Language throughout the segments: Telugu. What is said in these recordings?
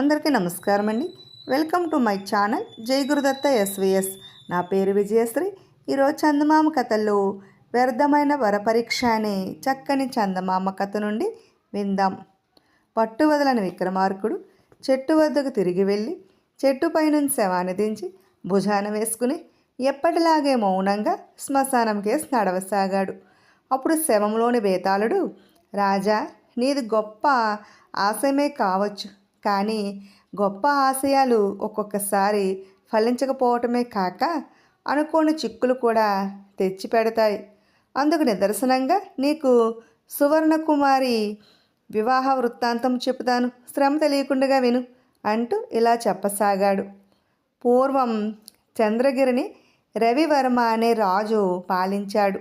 అందరికీ నమస్కారం అండి. వెల్కమ్ టు మై ఛానల్ జై గురుదత్త ఎస్విఎస్. నా పేరు విజయశ్రీ. ఈరోజు చందమామ కథల్లో వ్యర్థమైన వరపరీక్ష అనే చక్కని చందమామ కథ నుండి విందాం. పట్టు వదలని విక్రమార్కుడు చెట్టు వద్దకు తిరిగి వెళ్ళి చెట్టు పైనుంచి శవాన్ని దించి భుజాన వేసుకుని ఎప్పటిలాగే మౌనంగా శ్మశానం కేసు నడవసాగాడు. అప్పుడు శవంలోని బేతాళుడు రాజా నీది గొప్ప ఆశయమే కావచ్చు. కానీ గొప్ప ఆశయాలు ఒక్కొక్కసారి ఫలించకపోవటమే కాక అనుకోని చిక్కులు కూడా తెచ్చిపెడతాయి. అందుకు నిదర్శనంగా నీకు సువర్ణకుమారి వివాహ వృత్తాంతం చెబుతాను. శ్రమ తెలియకుండా విను అంటూ ఇలా చెప్పసాగాడు. పూర్వం చంద్రగిరిని రవివర్మ అనే రాజు పాలించాడు.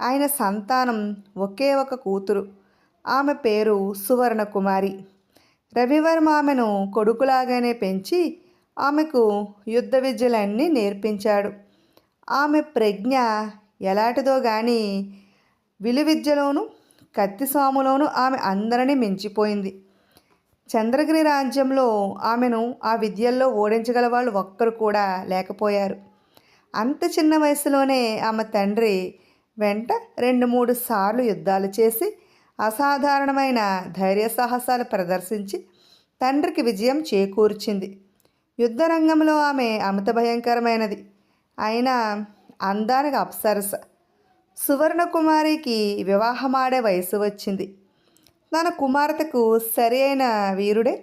ఆయన సంతానం ఒకే ఒక కూతురు. ఆమె పేరు సువర్ణకుమారి. రవివర్మ ఆమెను కొడుకులాగానే పెంచి ఆమెకు యుద్ధ విద్యలన్నీ నేర్పించాడు. ఆమె ప్రజ్ఞ ఎలాంటిదో కానీ విలువిద్యలోనూ కత్తి సాములోనూ ఆమె అందరినీ మించిపోయింది. చంద్రగిరి రాజ్యంలో ఆమెను ఆ విద్యల్లో ఓడించగల వాళ్ళు ఒక్కరు కూడా లేకపోయారు. అంత చిన్న వయసులోనే ఆమె తండ్రి వెంట రెండు మూడు సార్లు యుద్ధాలు చేసి అసాధారణమైన ధైర్య సాహసాలు ప్రదర్శించి తండ్రికి విజయం చేకూర్చింది. యుద్ధరంగంలో ఆమె అమిత భయంకరమైనది అయినా అందానికి అప్సరస. సువర్ణకుమారికి వివాహమాడే వయసు వచ్చింది. తన కుమార్తెకు సరి అయిన వీరుడే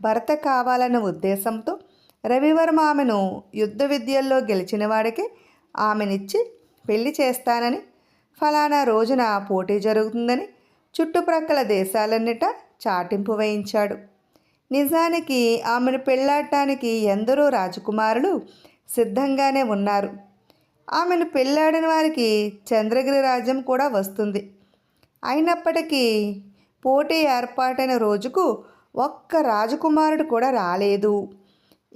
భర్త కావాలన్న ఉద్దేశంతో రవివర్మ ఆమెను యుద్ధ విద్యల్లో గెలిచిన వాడికి ఆమెనిచ్చి పెళ్ళి చేస్తానని ఫలానా రోజున పోటీ జరుగుతుందని చుట్టుప్రక్కల దేశాలన్నిట చాటింపు వేయించాడు. నిజానికి ఆమెను పెళ్ళాడటానికి ఎందరో రాజకుమారులు సిద్ధంగానే ఉన్నారు. ఆమెను పెళ్ళాడిన వారికి చంద్రగిరి రాజ్యం కూడా వస్తుంది. అయినప్పటికీ పోటీ ఏర్పాటైన రోజుకు ఒక్క రాజకుమారుడు కూడా రాలేదు.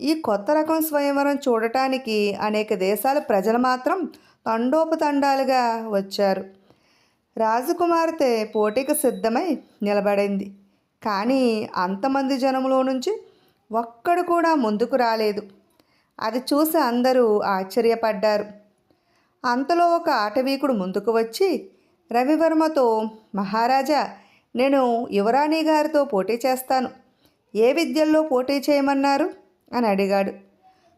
ఈ కొత్త రకం స్వయంవరం చూడటానికి అనేక దేశాల ప్రజలు మాత్రం తండోపతండాలుగా వచ్చారు. రాజకుమార్తె పోటీకి సిద్ధమై నిలబడింది. కానీ అంతమంది జనంలో నుంచి ఒక్కడు కూడా ముందుకు రాలేదు. అది చూసి అందరూ ఆశ్చర్యపడ్డారు. అంతలో ఒక ఆటవీకుడు ముందుకు వచ్చి రవివర్మతో మహారాజా నేను యువరాణి గారితో పోటీ చేస్తాను. ఏ విద్యల్లో పోటీ చేయమన్నారు? అని అడిగాడు.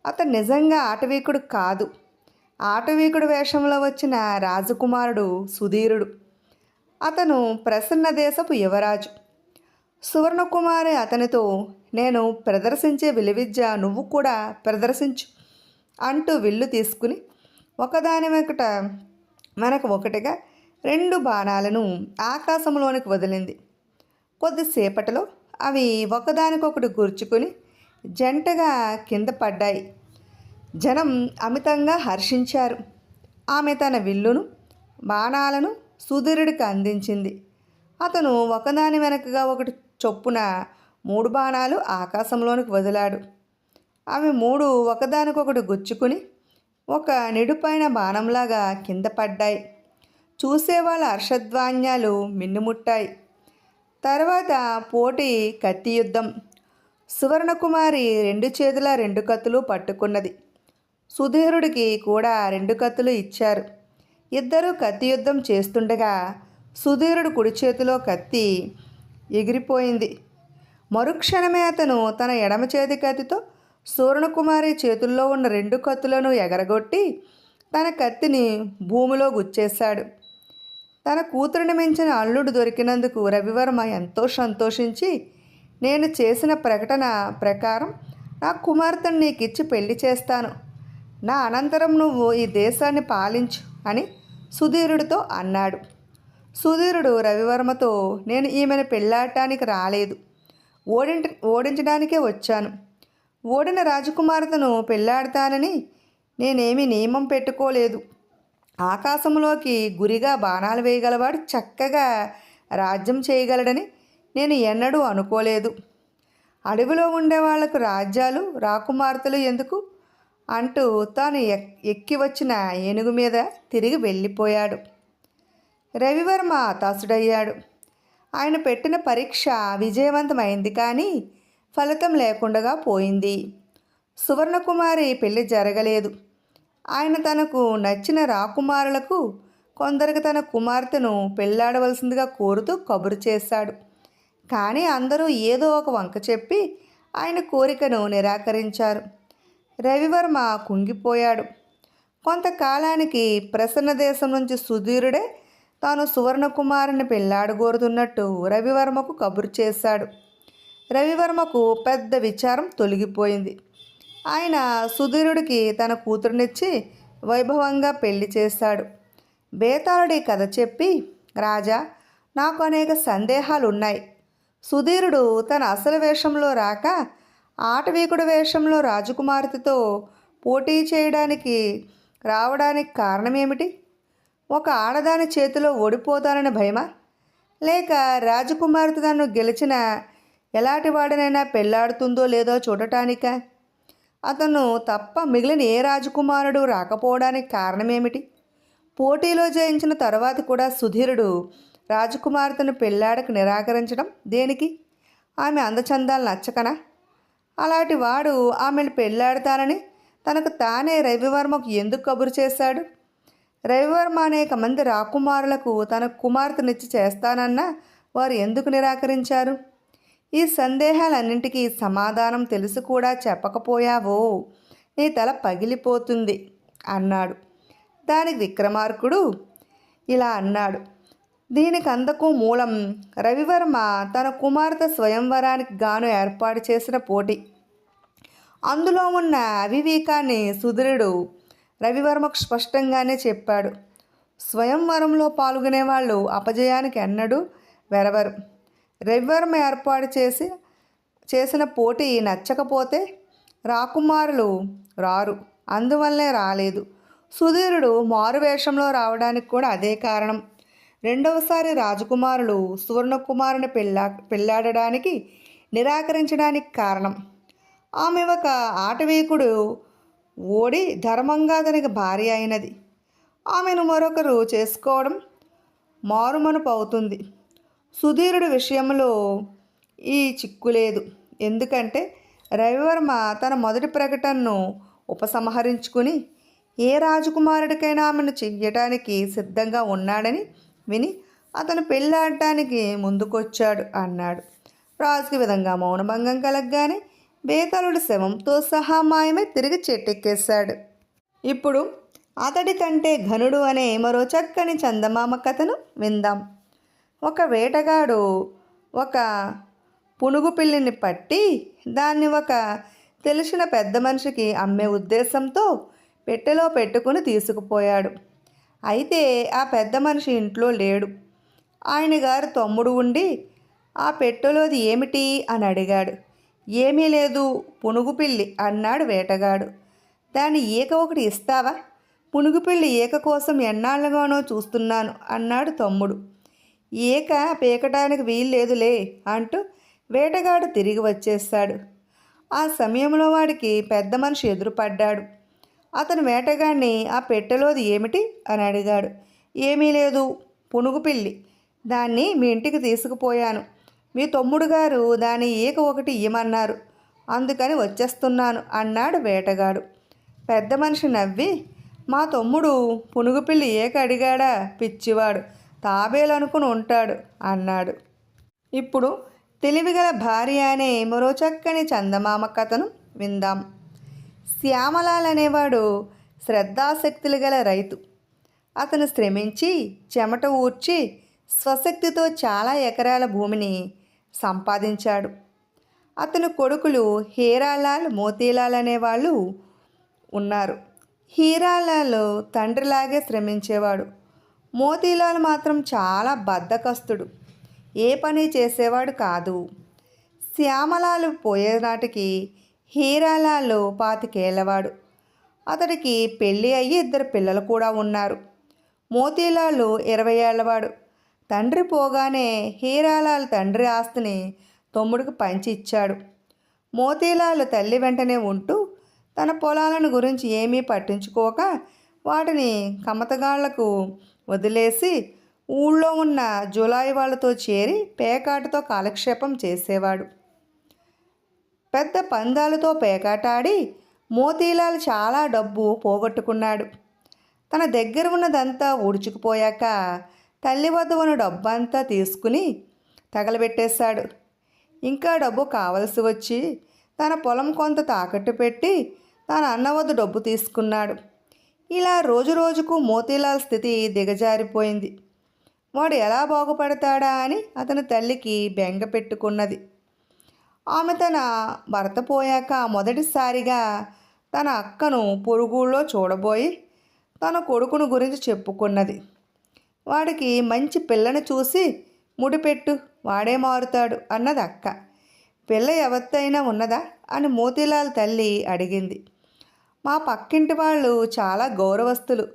అతను నిజంగా ఆటవీకుడు కాదు. ఆటవీకుడు వేషంలో వచ్చిన రాజకుమారుడు సుధీరుడు. అతను ప్రసన్న దేశపు యువరాజు. సువర్ణకుమారి అతనితో నేను ప్రదర్శించే విలువిద్య నువ్వు కూడా ప్రదర్శించు అంటూ విల్లు తీసుకుని ఒకదాని వెంకట మనకు ఒకటిగా రెండు బాణాలను ఆకాశంలోనికి వదిలింది. కొద్దిసేపటిలో అవి ఒకదానికొకటి గుర్చుకుని జంటగా కింద పడ్డాయి. జనం అమితంగా హర్షించారు. ఆమె తన విల్లును బాణాలను సుధీరుడికి అందించింది. అతను ఒకదాని వెనకగా ఒకటి చొప్పున మూడు బాణాలు ఆకాశంలోనికి వదిలాడు. అవి మూడు ఒకదానికొకటి గుచ్చుకుని ఒక నిడుపైన బాణంలాగా కింద పడ్డాయి. చూసేవాళ్ళ హర్షధ్వాన్యాలు మిన్నుముట్టాయి. తర్వాత పోటీ కత్తి యుద్ధం సువర్ణకుమారి రెండు చేతుల రెండు కత్తులు పట్టుకున్నది. సుధీరుడికి కూడా రెండు కత్తులు ఇచ్చారు. ఇద్దరూ కత్తి యుద్ధం చేస్తుండగా సుధీరుడు కుడి చేతిలో కత్తి ఎగిరిపోయింది. మరుక్షణమే అతను తన ఎడమ చేతి కత్తితో సూర్ణకుమారి చేతుల్లో ఉన్న రెండు కత్తులను ఎగరగొట్టి తన కత్తిని భూమిలో గుచ్చేశాడు. తన కూతురిని మించిన అల్లుడు దొరికినందుకు రవివర్మ ఎంతో సంతోషించి నేను చేసిన ప్రకటన ప్రకారం నా కుమార్తెను నీకిచ్చి పెళ్ళి చేస్తాను. నా అనంతరం నువ్వు ఈ దేశాన్ని పాలించు అని సుధీరుడితో అన్నాడు. సుధీరుడు రవివర్మతో నేను ఈమెను పెళ్ళాడటానికి రాలేదు. ఓడించ ఓడించడానికే వచ్చాను. ఓడిన రాజకుమార్తెను పెళ్ళాడతానని నేనేమి నియమం పెట్టుకోలేదు. ఆకాశంలోకి గురిగా బాణాలు వేయగలవాడు చక్కగా రాజ్యం చేయగలడని నేను ఎన్నడూ అనుకోలేదు. అడవిలో ఉండే వాళ్ళకు రాజ్యాలు రాకుమార్తెలు ఎందుకు అంటూ తాను ఎక్కి వచ్చిన ఏనుగు మీద తిరిగి వెళ్ళిపోయాడు. రవివర్మ హతాశుడయ్యాడు. ఆయన పెట్టిన పరీక్ష విజయవంతమైంది కానీ ఫలితం లేకుండా పోయింది. సువర్ణకుమారి పెళ్ళి జరగలేదు. ఆయన తనకు నచ్చిన రాకుమారులకు కొందరికి తన కుమార్తెను పెళ్ళాడవలసిందిగా కోరుతూ కబురు చేశాడు. కానీ అందరూ ఏదో ఒక వంక చెప్పి ఆయన కోరికను నిరాకరించారు. రవివర్మ కుంగిపోయాడు. కొంతకాలానికి ప్రసన్న దేశం నుంచి సుధీరుడే తాను సువర్ణకుమారిని పెళ్ళాడగోరుతున్నట్టు రవివర్మకు కబురు చేశాడు. రవివర్మకు పెద్ద విచారం తొలగిపోయింది. ఆయన సుధీరుడికి తన కూతురునిచ్చి వైభవంగా పెళ్ళి చేశాడు. బేతాళుడి కథ చెప్పి రాజా నాకు అనేక సందేహాలు ఉన్నాయి సుధీరుడు తన అసలు వేషంలో రాక ఆటవీకుడు వేషంలో రాజకుమార్తెతో పోటీ చేయడానికి రావడానికి కారణమేమిటి? ఒక ఆడదాని చేతిలో ఓడిపోతానని భయమా? లేక రాజకుమార్తె తను గెలిచిన ఎలాంటి వాడినైనా పెళ్ళాడుతుందో లేదో చూడటానికా? అతను తప్ప మిగిలిన ఏ రాజకుమారుడు రాకపోవడానికి కారణమేమిటి? పోటీలో జయించిన తర్వాత కూడా సుధీరుడు రాజకుమార్తెను పెళ్ళాడకు నిరాకరించడం దేనికి? ఆమె అందచందాలు నచ్చకనా? అలాంటి వాడు ఆమెను పెళ్ళాడతానని తనకు తానే రవివర్మకు ఎందుకు కబురు చేశాడు? రవివర్మ అనేక మంది రాకుమారులకు తన కుమార్తెనిచ్చి చేస్తానన్నా వారు ఎందుకు నిరాకరించారు? ఈ సందేహాలన్నింటికీ సమాధానం తెలుసు కూడా చెప్పకపోయావో? నీ తల పగిలిపోతుంది అన్నాడు. దానికి విక్రమార్కుడు ఇలా అన్నాడు. దీనికి అందకు మూలం రవివర్మ తన కుమార్తె స్వయంవరానికి గాను ఏర్పాటు చేసిన పోటీ. అందులో ఉన్న అవివేకాన్ని సుధీరుడు రవివర్మకు స్పష్టంగానే చెప్పాడు. స్వయంవరంలో పాల్గొనే వాళ్ళు అపజయానికి ఎన్నడూ వెరవరు. రవివర్మ ఏర్పాటు చేసి చేసిన పోటీ నచ్చకపోతే రాకుమారులు రారు. అందువల్లే రాలేదు. సుధీరుడు మారువేషంలో రావడానికి కూడా అదే కారణం. రెండవసారి రాజకుమారులు సువర్ణకుమారుని పెళ్ళా పెళ్ళాడడానికి నిరాకరించడానికి కారణం. ఆమె ఒక ఆటవీకుడు ఓడి ధర్మంగా అతనికి భార్య అయినది. ఆమెను మరొకరు చేసుకోవడం మారుమనుపు అవుతుంది సుధీరుడి విషయంలో ఈ చిక్కు లేదు ఎందుకంటే రవివర్మ తన మొదటి ప్రకటనను ఉపసంహరించుకుని ఏ రాజకుమారుడికైనా ఆమెను చెయ్యటానికి సిద్ధంగా ఉన్నాడని విని అతను పెళ్ళాడటానికి ముందుకొచ్చాడు అన్నాడు. రాజుకి విధంగా మౌనభంగం కలగగానే బేతాళుడి శవంతో సహా మాయమై తిరిగి చెట్టెక్కేశాడు. ఇప్పుడు అతడి కంటే ఘనుడు అనే మరో చక్కని చందమామ కథను విందాం. ఒక వేటగాడు ఒక పునుగు పిల్లిని పట్టి దాన్ని ఒక తెలిసిన పెద్ద మనిషికి అమ్మే ఉద్దేశంతో పెట్టెలో పెట్టుకుని తీసుకుపోయాడు. అయితే ఆ పెద్ద మనిషి ఇంట్లో లేడు. ఆయన గారు తమ్ముడు ఉండి ఆ పెట్టెలోది ఏమిటి? అని అడిగాడు. ఏమీ లేదు పునుగుపిల్లి అన్నాడు వేటగాడు. దాని ఈక ఒకటి ఇస్తావా? పునుగుపిల్లి ఈక కోసం ఎన్నాళ్ళుగానో చూస్తున్నాను అన్నాడు తమ్ముడు. ఈక పీకటానికి వీల్లేదులే అంటూ వేటగాడు తిరిగి వచ్చేస్తాడు. ఆ సమయంలో వాడికి పెద్ద మనిషి ఎదురుపడ్డాడు. అతను వేటగాడిని ఆ పెట్టెలోది ఏమిటి? అని అడిగాడు. ఏమీ లేదు పునుగుపిల్లి దాన్ని మీ ఇంటికి తీసుకుపోయాను. మీ తమ్ముడు గారు దాని ఈక ఒకటి ఇయ్యమన్నారు. అందుకని వచ్చేస్తున్నాను అన్నాడు వేటగాడు. పెద్ద మనిషి నవ్వి మా తమ్ముడు పునుగు పిల్లి ఏక అడిగాడా? పిచ్చివాడు తాబేలనుకుని ఉంటాడు అన్నాడు. ఇప్పుడు తెలివిగల భార్య అనే మరో చక్కని చందమామ కథను విందాం. శ్యామలాల్ అనేవాడు శ్రద్ధాశక్తులు గల రైతు. అతను శ్రమించి చెమట ఊర్చి స్వశక్తితో చాలా ఎకరాల భూమిని సంపాదించాడు. అతను కొడుకులు హీరాలాల్ మోతీలాల్ అనేవాళ్ళు ఉన్నారు. హీరాలాల్ తండ్రిలాగే శ్రమించేవాడు. మోతీలాల్ మాత్రం చాలా బద్ధకస్తుడు ఏ పని చేసేవాడు కాదు. శ్యామలాలు పోయేనాటికి హీరాలాల్ పాతికేళ్ళవాడు అతడికి పెళ్ళి అయ్యి ఇద్దరు పిల్లలు కూడా ఉన్నారు. మోతీలాల్ ఇరవై ఏళ్ళవాడు తండ్రి పోగానే హీరాలాల్ తండ్రి ఆస్తిని తమ్ముడికి పంచి ఇచ్చాడు. మోతీలాల్ తల్లి వెంటనే ఉంటూ తన పొలాలను గురించి ఏమీ పట్టించుకోక వాటిని కమతగాళ్ళకు వదిలేసి ఊళ్ళో ఉన్న జులాయి వాళ్ళతో చేరి పేకాటతో కాలక్షేపం చేసేవాడు. పెద్ద పందాలతో పేకాటాడి మోతీలాల్ చాలా డబ్బు పోగొట్టుకున్నాడు. తన దగ్గర ఉన్నదంతా ఊడ్చుకుపోయాక తల్లి వద్ద ఉన్న డబ్బంతా తీసుకుని తగలబెట్టేశాడు. ఇంకా డబ్బు కావలసి వచ్చి తన పొలం కొంత తాకట్టు పెట్టి తన అన్న వద్ద డబ్బు తీసుకున్నాడు. ఇలా రోజు రోజుకు మోతీలాల్ స్థితి దిగజారిపోయింది. వాడు ఎలా బాగుపడతాడా అని అతని తల్లికి బెంగ పెట్టుకున్నది. ఆమె తన భర్త పోయాక మొదటిసారిగా తన అక్కను పొరుగుల్లో చూడబోయి తన కొడుకును గురించి చెప్పుకున్నది. వాడికి మంచి పిల్లని చూసి ముడిపెట్టు వాడే మారుతాడు అన్నది అక్క. పిల్ల ఎవత్తైనా ఉన్నదా? అని మోతీలాల్ తల్లి అడిగింది. మా పక్కింటి వాళ్ళు చాలా గౌరవస్తులు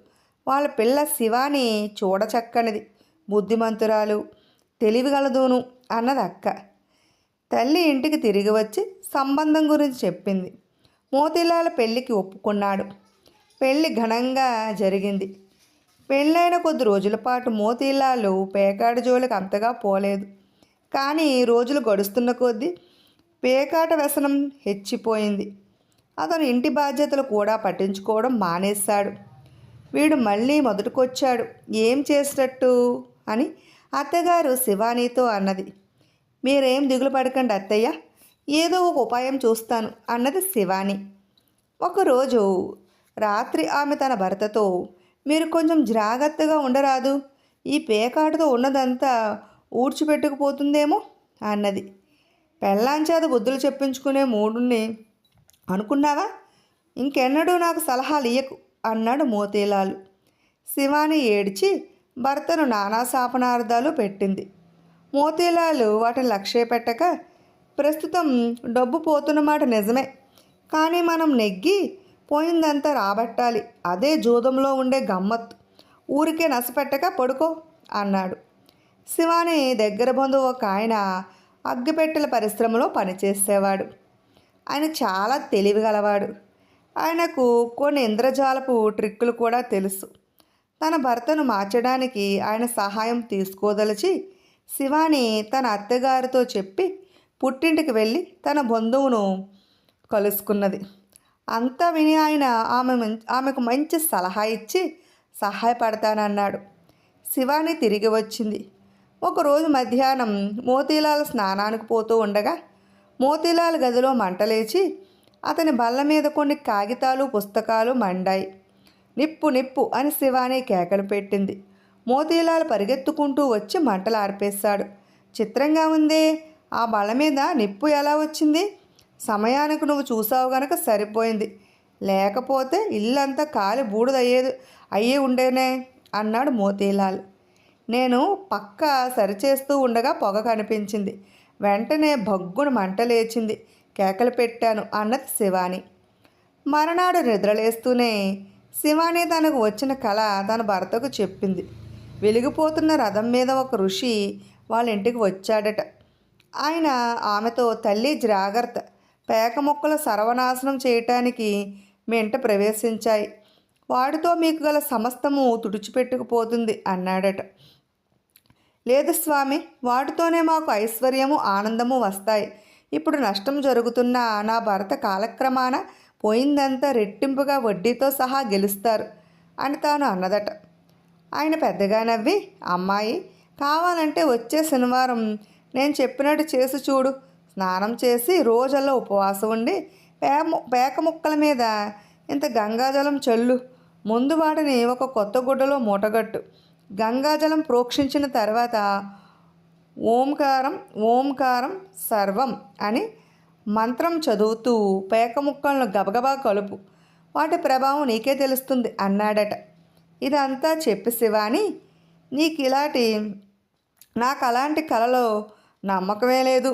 వాళ్ళ పిల్ల శివాని చూడచక్కనిది. బుద్ధిమంతురాలు తెలివిగలదును అన్నది అక్క. తల్లి ఇంటికి తిరిగి వచ్చి సంబంధం గురించి చెప్పింది. మోతీలాల పెళ్ళికి ఒప్పుకున్నాడు. పెళ్ళి ఘనంగా జరిగింది. పెళ్ళైన కొద్ది రోజుల పాటు మోతీలాలు పేకాట జోలికి అంతగా పోలేదు. కానీ రోజులు గడుస్తున్న కొద్దీ పేకాట వ్యసనం హెచ్చిపోయింది. అతను ఇంటి బాధ్యతలు కూడా పట్టించుకోవడం మానేశాడు. వీడు మళ్ళీ మొదటికొచ్చాడు. ఏం చేసినట్టు అని అత్తగారు శివానీతో అన్నది. మీరేం దిగులు పడకండి అత్తయ్య. ఏదో ఒక ఉపాయం చూస్తాను అన్నది శివాని. ఒకరోజు రాత్రి ఆమె తన భర్తతో మీరు కొంచెం జాగ్రత్తగా ఉండరాదు. ఈ పేకాటతో ఉన్నదంతా ఊడ్చిపెట్టుకుపోతుందేమో అన్నది. పెళ్ళాంచేత బుద్ధులు చెప్పించుకునే మూడుని అనుకున్నావా? ఇంకెన్నడూ నాకు సలహాలు ఇయ్యకు అన్నాడు మోతీలాలు. శివాని ఏడ్చి భర్తను నానా శాపనార్థాలు పెట్టింది. మోతీలాలు వాటిని లక్ష్య పెట్టక ప్రస్తుతం డబ్బు పోతున్న మాట నిజమే. కానీ మనం నెగ్గి పోయిందంతా రాబట్టాలి. అదే జూదంలో ఉండే గమ్మత్తు. ఊరికే నసపెట్టక పడుకో అన్నాడు. శివాని దగ్గర బంధువు ఒక ఆయన అగ్గిపెట్టెల పరిశ్రమలో పనిచేసేవాడు. ఆయన చాలా తెలివిగలవాడు. ఆయనకు కొన్ని ఇంద్రజాలపు ట్రిక్కులు కూడా తెలుసు. తన భర్తను మార్చడానికి ఆయన సహాయం తీసుకోదలిచి శివాని తన అత్తగారితో చెప్పి పుట్టింటికి వెళ్ళి తన బంధువును కలుసుకున్నది. అంతా విని ఆయన ఆమె ఆమెకు మంచి సలహా ఇచ్చి సహాయపడతానన్నాడు. శివాని తిరిగి వచ్చింది. ఒకరోజు మధ్యాహ్నం మోతీలాల్ స్నానానికి పోతూ ఉండగా మోతీలాల్ గదిలో మంటలేచి అతని బల్ల మీద కొన్ని కాగితాలు పుస్తకాలు మండాయి. నిప్పు నిప్పు అని శివాని కేకలు పెట్టింది. మోతీలాల్ పరిగెత్తుకుంటూ వచ్చి మంటలు ఆర్పేశాడు. చిత్రంగా ఉందే ఆ బల మీద నిప్పు ఎలా వచ్చింది? సమయానికి నువ్వు చూసావు గనక సరిపోయింది. లేకపోతే ఇల్లంతా కాలి బూడిదయ్యేది. అయ్యి ఉండేనే అన్నాడు మోతీలాల్. నేను పక్క సరిచేస్తూ ఉండగా పొగ కనిపించింది. వెంటనే భగ్గున మంట లేచింది. కేకలు పెట్టాను అన్నది శివాని. మరనాడు నిద్రలేస్తూనే శివాని తనకు వచ్చిన కళ తన భర్తకు చెప్పింది. వెలిగిపోతున్న రథం మీద ఒక ఋషి వాళ్ళ ఇంటికి వచ్చాడట. ఆయన ఆమెతో తల్లి జాగ్రత్త. పేక మొక్కల సర్వనాశనం చేయటానికి మెంట ప్రవేశించాయి. వాటితో మీకు గల సమస్తము తుడిచిపెట్టుకుపోతుంది అన్నాడట. లేదు స్వామి వాటితోనే మాకు ఐశ్వర్యము ఆనందము వస్తాయి. ఇప్పుడు నష్టం జరుగుతున్న నా భర్త కాలక్రమాన పోయిందంతా రెట్టింపుగా వడ్డీతో సహా గెలుస్తారు అని తాను అన్నదట. ఆయన పెద్దగా నవ్వి అమ్మాయి కావాలంటే వచ్చే శనివారం నేను చెప్పినట్టు చేసి చూడు స్నానం చేసి రోజల్లో ఉపవాసం ఉండి పేమ పేక ముక్కల మీద ఇంత గంగాజలం చల్లు. ముందు వాటిని ఒక కొత్త గుడ్డలో మూటగట్టు. గంగాజలం ప్రోక్షించిన తర్వాత ఓంకారం ఓంకారం సర్వం అని మంత్రం చదువుతూ పేక ముక్కలను గబగబా కలుపు. వాటి ప్రభావం నీకే తెలుస్తుంది అన్నాడట. ఇదంతా చెప్పి శివాని నీకు ఇలాంటి నాకు అలాంటి కళలో నమ్మకమే లేదు.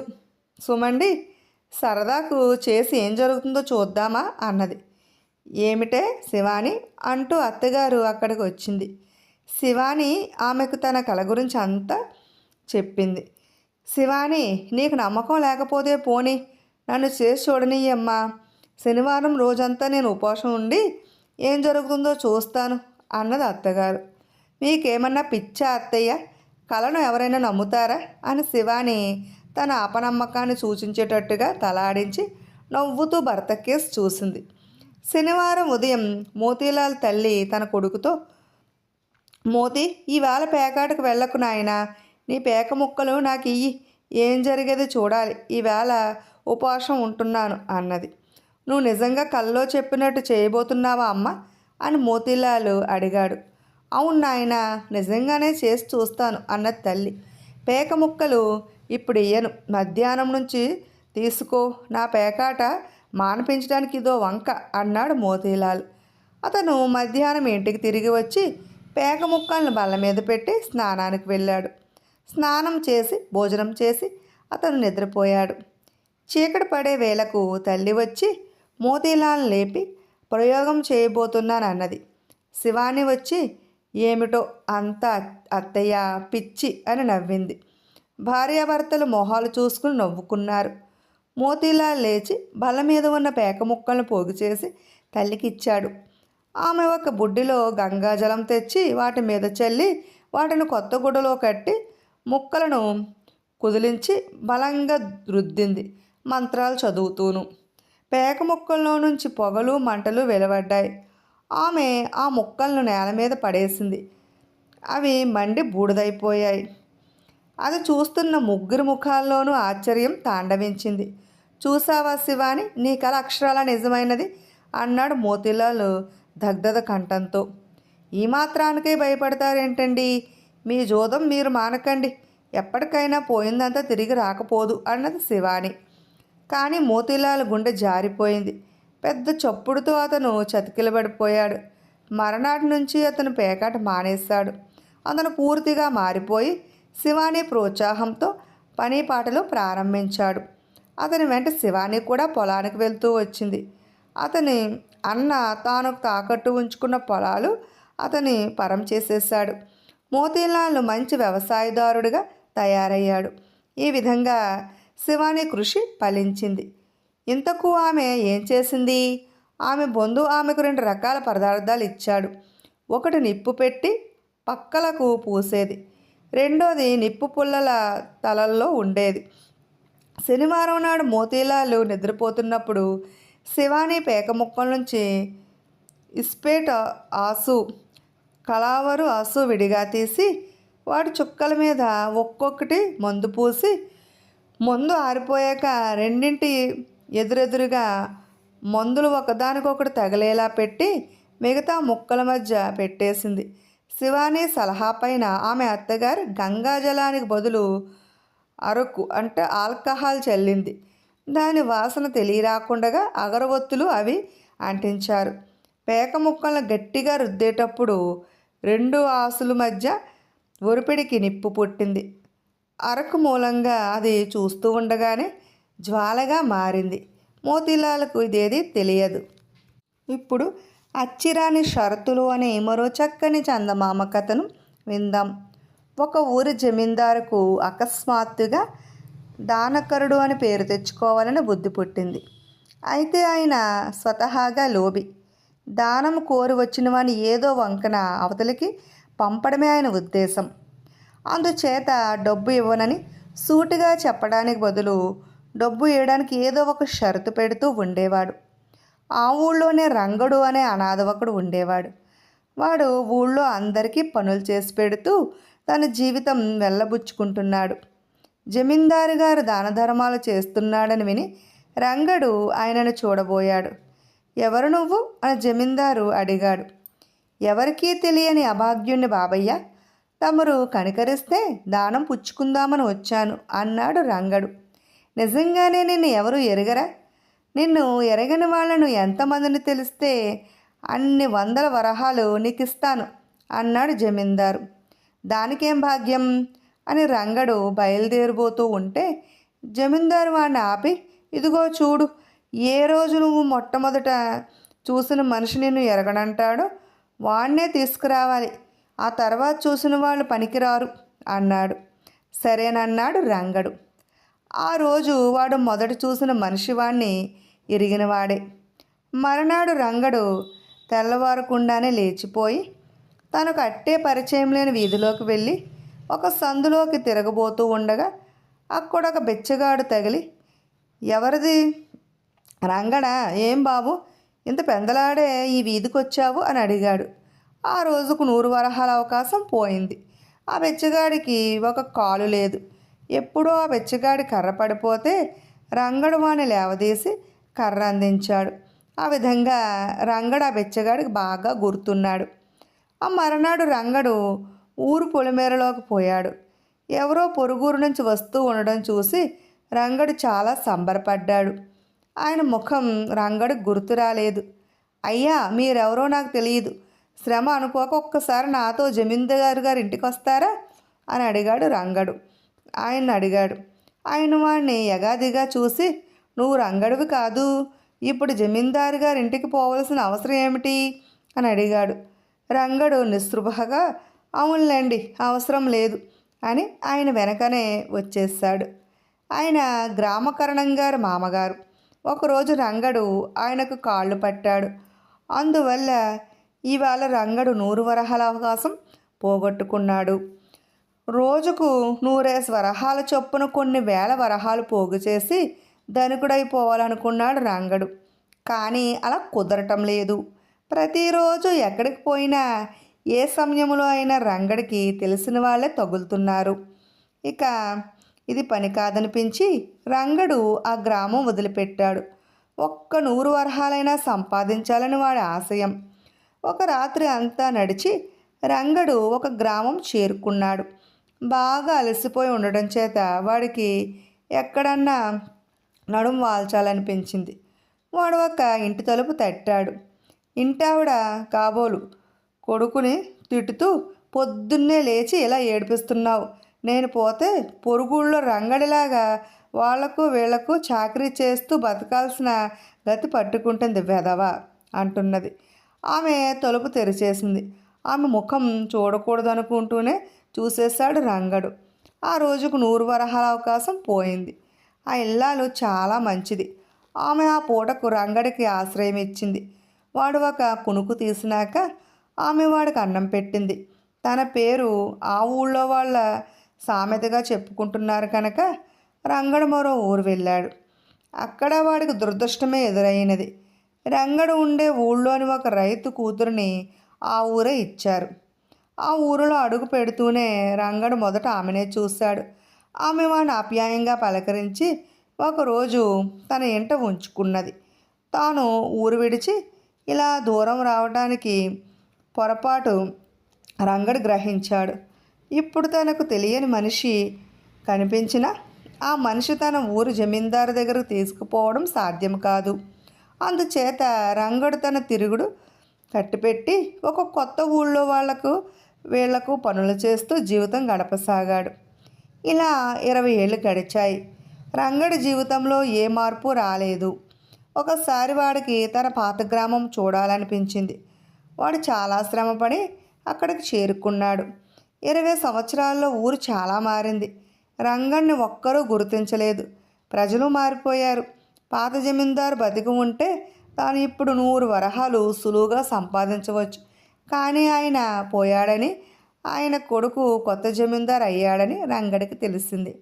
సుమండి సరదాకు చేసి ఏం జరుగుతుందో చూద్దామా అన్నది. ఏమిటే శివాని అంటూ అత్తగారు అక్కడికి వచ్చింది. శివాని ఆమెకు తన కళ గురించి అంతా చెప్పింది. శివాని నీకు నమ్మకం లేకపోతే పోని. నన్ను చేసి చూడనీయమ్మా. శనివారం రోజంతా నేను ఉపవాసం ఉండి ఏం జరుగుతుందో చూస్తాను అన్నది అత్తగారు. మీకేమన్నా పిచ్చా అత్తయ్య? కళను ఎవరైనా నమ్ముతారా? అని శివాని తన అపనమ్మకాన్ని సూచించేటట్టుగా తలాడించి నవ్వుతూ భర్త కేసు చూసింది. శనివారం ఉదయం మోతీలాల్ తల్లి తన కొడుకుతో మోతి ఈవేళ పేకాటకు వెళ్ళకు నాయన. నీ పేక ముక్కలు నాకు ఇయ్యి. ఏం జరిగేది చూడాలి. ఈవేళ ఉపవాసం ఉంటున్నాను అన్నది. నువ్వు నిజంగా కల్లో చెప్పినట్టు చేయబోతున్నావా అమ్మ? అని మోతీలాలు అడిగాడు. అవును నాయన నిజంగానే చేసి చూస్తాను అన్నది తల్లి. పేక ముక్కలు ఇప్పుడు ఇయ్యను. మధ్యాహ్నం నుంచి తీసుకో. నా పేకాట మానిపించడానికి ఇదో వంక అన్నాడు మోతీలాల్. అతను మధ్యాహ్నం ఇంటికి తిరిగి వచ్చి పేక ముక్కలను బల్ల మీద పెట్టి స్నానానికి వెళ్ళాడు. స్నానం చేసి భోజనం చేసి అతను నిద్రపోయాడు. చీకటి పడే వేళకు తల్లి వచ్చి మోతీలాల్ లేపి ప్రయోగం చేయబోతున్నాను అన్నది శివాని వచ్చి ఏమిటో అంత అత్తయ్య పిచ్చి అని నవ్వింది. భార్యాభర్తలు మొహాలు చూసుకుని నవ్వుకున్నారు. మోతీలాల్ లేచి బల మీద ఉన్న పేక ముక్కలను పోగు చేసి తల్లికి ఇచ్చాడు ఆమె ఒక బుడ్డిలో గంగాజలం తెచ్చి వాటి మీద చల్లి వాటిని కొత్త గుడ్డలో కట్టి ముక్కలను కుదిలించి బలంగా రుద్దింది మంత్రాలు చదువుతూను. పేక ముక్కల్లో నుంచి పొగలు మంటలు వెలువడ్డాయి. ఆమె ఆ ముక్కలను నేల మీద పడేసింది. అవి మండి బూడిదైపోయాయి. అది చూస్తున్న ముగ్గురు ముఖాల్లోనూ ఆశ్చర్యం తాండవించింది. చూసావా శివాని? నీ కల అక్షరాల నిజమైనది? అన్నాడు మోతిలాల్ దగ్ధద కంఠంతో. ఈ మాత్రానికే భయపడతారేంటండి? మీ జోదం మీరు మానకండి. ఎప్పటికైనా పోయిందంతా తిరిగి రాకపోదు అన్నది శివాని. కానీ మోతిలాల్ గుండె జారిపోయింది. పెద్ద చప్పుడుతో అతను చతికిలబడిపోయాడు. మరనాటి నుంచి అతను పేకాట మానేశాడు. అతను పూర్తిగా మారిపోయి శివాని ప్రోత్సాహంతో పని పాటలు ప్రారంభించాడు. అతని వెంట శివాని కూడా పొలానికి వెళ్తూ వచ్చింది. అతని అన్న తాను తాకట్టు ఉంచుకున్న పొలాలు అతని పరం చేసేశాడు. మోతీలాల్ మంచి వ్యవసాయదారుడిగా తయారయ్యాడు. ఈ విధంగా శివాని కృషి ఫలించింది. ఇంతకు ఆమె ఏం చేసింది? ఆమె బొందు ఆమెకు రెండు రకాల పదార్థాలు ఇచ్చాడు. ఒకటి నిప్పు పెట్టి పక్కలకు పూసేది. రెండోది నిప్పు పుల్లల తలల్లో ఉండేది. శనివారం నాడు మోతీలాలు నిద్రపోతున్నప్పుడు శివాని పేకముక్కల నుంచి ఇస్పేట్ ఆసు కళావరు ఆసు విడిగా తీసి వాటి చుక్కల మీద ఒక్కొక్కటి మందు పూసి మందు ఆరిపోయాక రెండింటి ఎదురెదురుగా మందులు ఒకదానికొకటి తగిలేలా పెట్టి మిగతా ముక్కల మధ్య పెట్టేసింది. శివాని సలహా పైన ఆమె అత్తగారు గంగాజలానికి బదులు అరకు అంటే ఆల్కహాల్ చల్లింది. దాని వాసన తెలియరాకుండగా అగరవత్తులు అవి అంటించారు. పేక ముక్కలను గట్టిగా రుద్దేటప్పుడు రెండు ఆసుల మధ్య ఒరిపిడికి నిప్పు పుట్టింది. అరకు మూలంగా అది చూస్తూ ఉండగానే జ్వాలగా మారింది. మోతీలాలకు ఇదేది తెలియదు. ఇప్పుడు అచ్చిరాని షరతులు అనే మరో చక్కని చందమామ కథను విందాం. ఒక ఊరి జమీందారుకు అకస్మాత్తుగా దానకరుడు అని పేరు తెచ్చుకోవాలని బుద్ధి పుట్టింది. అయితే ఆయన స్వతహాగా లోబి. దానం కోరి వచ్చిన వాని ఏదో వంకన అవతలికి పంపడమే ఆయన ఉద్దేశం. అందుచేత డబ్బు ఇవ్వనని సూటిగా చెప్పడానికి బదులు డబ్బు ఇవ్వడానికి ఏదో ఒక షరతు పెడుతూ ఉండేవాడు. ఆ ఊళ్ళోనే రంగడు అనే అనాథ ఒకడు ఉండేవాడు. వాడు ఊళ్ళో అందరికీ పనులు చేసి పెడుతూ తన జీవితం వెళ్ళబుచ్చుకుంటున్నాడు జమీందారు గారు దాన ధర్మాలు చేస్తున్నాడని విని రంగడు ఆయనను చూడబోయాడు. ఎవరు నువ్వు? అని జమీందారు అడిగాడు. ఎవరికీ తెలియని అభాగ్యుణ్ణి బాబయ్య తమరు కనికరిస్తే దానం పుచ్చుకుందామని వచ్చాను అన్నాడు రంగడు. నిజంగానే నిన్ను ఎవరు ఎరగరా? నిన్ను ఎరగని వాళ్ళను ఎంతమందిని తెలిస్తే అన్ని వందల వరహాలు నీకు ఇస్తాను అన్నాడు జమీందారు. దానికేం భాగ్యం? అని రంగడు బయలుదేరిపోతూ ఉంటే జమీందారు వాడిని ఆపి ఇదిగో చూడు ఏ రోజు నువ్వు మొట్టమొదట చూసిన మనిషి నిన్ను ఎరగనంటాడో వాణ్ణే తీసుకురావాలి. ఆ తర్వాత చూసిన వాళ్ళు పనికిరారు అన్నాడు. సరేనన్నాడు రంగడు. ఆ రోజు వాడు మొదట చూసిన మనిషి వాణ్ణి ఇరిగినవాడే మరునాడు రంగడు తెల్లవారకుండానే లేచిపోయి తనకు అట్టే పరిచయం లేని వీధిలోకి వెళ్ళి ఒక సందులోకి తిరగబోతూ ఉండగా అక్కడ ఒక బెచ్చగాడు తగిలి ఎవరిది? రంగడ ఏం బాబు? ఇంత పెందలాడే ఈ వీధికి వచ్చావు అని అడిగాడు. ఆ రోజుకు నూరు వరహాల అవకాశం పోయింది. ఆ బెచ్చగాడికి ఒక కాలు లేదు. ఎప్పుడో ఆ బెచ్చగాడి కర్ర పడిపోతే రంగడు వాణ్ణి లేవదీసి కర్ర అందించాడు ఆ విధంగా రంగడు ఆ బెచ్చగాడికి బాగా గుర్తున్నాడు. ఆ మరునాడు రంగడు ఊరు పొలిమేరలోకి పోయాడు. ఎవరో పొరుగురు నుంచి వస్తూ ఉండడం చూసి రంగడు చాలా సంబరపడ్డాడు. ఆయన ముఖం రంగడు గుర్తు రాలేదు. అయ్యా మీరెవరో నాకు తెలియదు. శ్రమ అనుకోక ఒక్కసారి నాతో జమీందారు గారి ఇంటికి వస్తారా అని అడిగాడు రంగడు. ఆయన అడిగాడు. ఆయన వాడిని యగాదిగా చూసి నువ్వు రంగడివి కాదు. ఇప్పుడు జమీందారు గారి ఇంటికి పోవలసిన అవసరం ఏమిటి? అని అడిగాడు. రంగడు నిస్పృహగా అవునులేండి అవసరం లేదు అని ఆయన వెనకనే వచ్చేసాడు ఆయన గ్రామకరణం గారు మామగారు. ఒకరోజు రంగడు ఆయనకు కాళ్ళు పట్టాడు. అందువల్ల ఇవాళ రంగడు నూరు వరహాల అవకాశం పోగొట్టుకున్నాడు. రోజుకు నూరేసి వరహాల చొప్పున కొన్ని వేల వరహాలు పోగు చేసి ధనికుడైపోవాలనుకున్నాడు రంగడు. కానీ అలా కుదరటం లేదు. ప్రతిరోజు ఎక్కడికి పోయినా ఏ సమయంలో అయినా రంగడికి తెలిసిన వాళ్ళే తగులుతున్నారు. ఇక ఇది పని కాదనిపించి రంగడు ఆ గ్రామం వదిలిపెట్టాడు. ఒక్క నూరు వరహాలైనా సంపాదించాలని వాడి ఆశయం. ఒక రాత్రి అంతా నడిచి రంగడు ఒక గ్రామం చేరుకున్నాడు. బాగా అలసిపోయి ఉండడం చేత వాడికి ఎక్కడన్నా నడుము వాల్చాలనిపించింది. వాడు ఇంటి తలుపు తట్టాడు. ఇంటావిడ కాబోలు కొడుకుని తిట్టుతూ పొద్దున్నే లేచి ఇలా ఏడిపిస్తున్నావు. నేను పోతే పొరుగుళ్ళో రంగడిలాగా వాళ్ళకు వీళ్ళకు చాకరీ చేస్తూ బతకాల్సిన గతి పట్టుకుంటుంది వెధవ అంటున్నది. ఆమె తలుపు తెరిచేసింది. ఆమె ముఖం చూడకూడదనుకుంటూనే చూసేశాడు రంగడు. ఆ రోజుకు నూరు వరహాల అవకాశం పోయింది. ఆ ఇల్లాలు చాలా మంచిది. ఆమె ఆ పూటకు రంగడికి ఆశ్రయం ఇచ్చింది. వాడు ఒక కునుకు తీసినాక ఆమె వాడికి అన్నం పెట్టింది. తన పేరు ఆ ఊళ్ళో వాళ్ళ సామెతగా చెప్పుకుంటున్నారు కనుక రంగడు మరో ఊరు వెళ్ళాడు. అక్కడ వాడికి దురదృష్టమే ఎదురైనది. రంగడు ఉండే ఊళ్ళోని ఒక రైతు కూతురిని ఆ ఊరే ఇచ్చారు. ఆ ఊరిలో అడుగు పెడుతూనే రంగడు మొదట ఆమెనే చూశాడు. ఆమె వాడిని ఆప్యాయంగా పలకరించి ఒకరోజు తన ఇంట ఉంచుకున్నది. తాను ఊరు విడిచి ఇలా దూరం రావడానికి పొరపాటు రంగడు గ్రహించాడు. ఇప్పుడు తనకు తెలియని మనిషి కనిపించిన ఆ మనిషి తన ఊరు జమీందారు దగ్గరకు తీసుకుపోవడం సాధ్యం కాదు. అందుచేత రంగడు తన తిరుగుడు కట్టిపెట్టి ఒక కొత్త ఊళ్ళో వాళ్ళకు వీళ్ళకు పనులు చేస్తూ జీవితం గడపసాగాడు. ఇలా ఇరవై ఏళ్ళు గడిచాయి. రంగడి జీవితంలో ఏ మార్పు రాలేదు. ఒకసారి వాడికి తన పాత గ్రామం చూడాలనిపించింది. వాడు చాలా శ్రమపడి అక్కడికి చేరుకున్నాడు. ఇరవై సంవత్సరాల్లో ఊరు చాలా మారింది. రంగణ్ణి ఒక్కరూ గుర్తించలేదు. ప్రజలు మారిపోయారు. పాత జమీందారు బతికి ఉంటే తాను ఇప్పుడు నూరు వరహాలు సులువుగా సంపాదించవచ్చు. కానీ ఆయన పోయాడని ఆయన కొడుకు కొత్త జమీందారు అయ్యాడని రంగడికి తెలిసింది.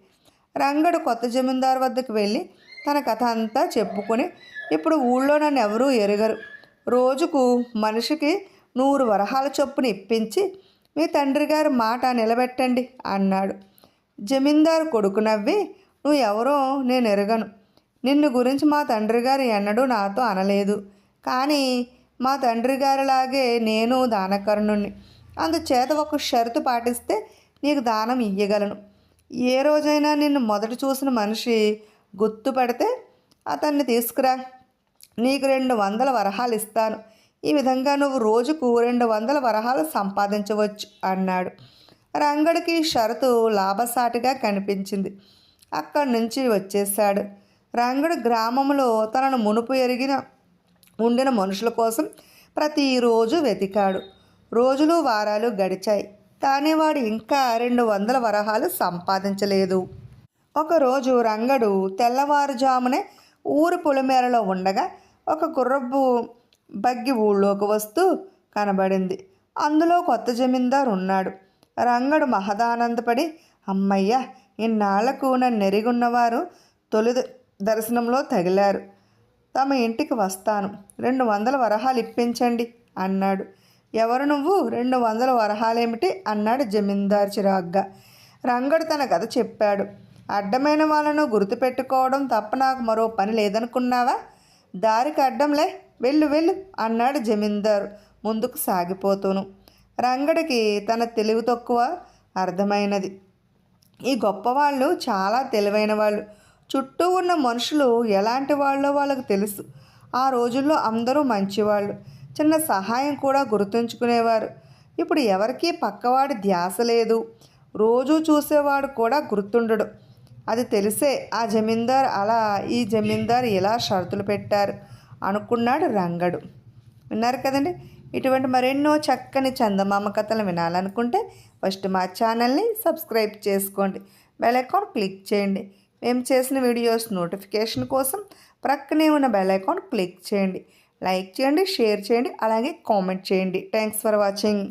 రంగడు కొత్త జమీందారు వద్దకు వెళ్ళి తన కథ అంతా చెప్పుకొని ఇప్పుడు ఊళ్ళో నన్ను ఎవరూ ఎరగరు. రోజుకు మనిషికి నూరు వరహాల చొప్పున ఇప్పించి మీ తండ్రి గారి మాట నిలబెట్టండి అన్నాడు. జమీందారు కొడుకు నవ్వి నువ్వు ఎవరో నేను ఎరగను. నిన్ను గురించి మా తండ్రి గారు ఎన్నడూ నాతో అనలేదు. కానీ మా తండ్రి గారిలాగే నేను దానకర్ణుణ్ణి. అందుచేత ఒక షరతు పాటిస్తే నీకు దానం ఇయ్యగలను. ఏ రోజైనా నిన్ను మొదట చూసిన మనిషి గుర్తుపడితే అతన్ని తీసుకురా. నీకు రెండు వందల వరహాలు ఇస్తాను. ఈ విధంగా నువ్వు రోజుకు రెండు వందల వరహాలు సంపాదించవచ్చు అన్నాడు. రంగడికి షరతు లాభసాటిగా కనిపించింది. అక్కడి నుంచి వచ్చేశాడు. రంగడు గ్రామంలో తనను మునుపు ఎరిగిన ఉండిన మనుషుల కోసం ప్రతిరోజు వెతికాడు. రోజులు వారాలు గడిచాయి. కానీ వాడు ఇంకా రెండు వందల వరహాలు సంపాదించలేదు. ఒకరోజు రంగడు తెల్లవారుజామునే ఊరు పొలిమేరలో ఉండగా ఒక గుర్రపు బగ్గి ఊళ్ళోకి వస్తూ కనబడింది. అందులో కొత్త జమీందారు ఉన్నాడు. రంగడు మహదానందపడి అమ్మయ్య ఇన్నాళ్ళకు నన్ను నెరిగున్నవారు తొలి దర్శనంలో తగిలారు. తమ ఇంటికి వస్తాను. రెండు వందల వరహాలు ఇప్పించండి అన్నాడు. ఎవరు నువ్వు? రెండు వందల వరహాలేమిటి? అన్నాడు జమీందారు చిరాగ్గా. రంగడు తన కథ చెప్పాడు. అడ్డమైన వాళ్ళను గుర్తుపెట్టుకోవడం తప్ప నాకు మరో పని లేదనుకున్నావా? దారికి అడ్డంలే. వెళ్ళు వెళ్ళు అన్నాడు జమీందారు ముందుకు సాగిపోతూను. రంగడికి తన తెలివి తక్కువ అర్థమైనది. ఈ గొప్పవాళ్ళు చాలా తెలివైన వాళ్ళు. చుట్టూ ఉన్న మనుషులు ఎలాంటి వాళ్ళో వాళ్ళకు తెలుసు. ఆ రోజుల్లో అందరూ మంచివాళ్ళు. చిన్న సహాయం కూడా గుర్తుంచుకునేవారు. ఇప్పుడు ఎవరికీ పక్కవాడి ధ్యాస లేదు. రోజూ చూసేవాడు కూడా గుర్తుండడు. అది తెలిసే ఆ జమీందార్ అలా ఈ జమీందార్ ఇలా షరతులు పెట్టారు అనుకున్నాడు రంగడు. విన్నారు కదండి? ఇటువంటి మరెన్నో చక్కని చందమామ కథలు వినాలనుకుంటే ఫస్ట్ మా ఛానల్ని సబ్స్క్రైబ్ చేసుకోండి. బెల్ ఐకాన్ క్లిక్ చేయండి. మేము చేసిన వీడియోస్ నోటిఫికేషన్ కోసం ప్రక్కనే ఉన్న బెల్ ఐకాన్ క్లిక్ చేయండి. లైక్ చేయండి షేర్ చేయండి అలాగే కామెంట్ చేయండి. Thanks for watching